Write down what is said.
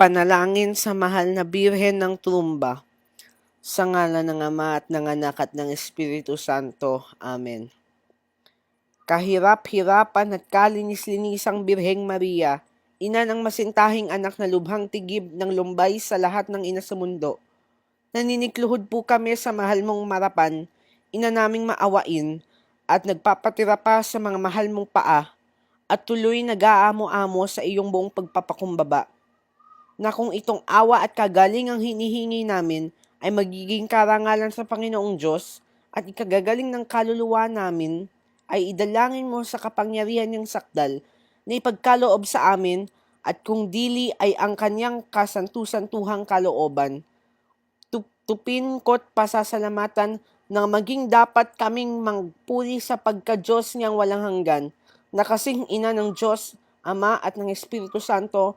Panalangin sa mahal na Birhen ng Tumba. Sa ngala ng Ama at ng Anak at ng Espiritu Santo. Amen. Kahirap-hirapan at kalinis-linisang Birheng Maria, ina ng masintahing anak na lubhang tigib ng lumbay sa lahat ng ina sa mundo. Naninikluhod po kami sa mahal mong marapan, ina naming maawain, at nagpapatira pa sa mga mahal mong paa, at tuloy nag-aamo-amo sa iyong buong pagpapakumbaba na kung itong awa at kagaling ang hinihingi namin ay magiging karangalan sa Panginoong Diyos at ikagagaling ng kaluluwa namin, ay idalangin mo sa kapangyarihan niyang sakdal na ipagkaloob sa amin at kung dili ay ang kanyang kasantusantuhang kalooban. Tup- Tupin ko't pasasalamatan na maging dapat kaming magpuri sa pagka-Diyos niyang walang hanggan, na kasing ina ng Diyos, Ama at ng Espiritu Santo,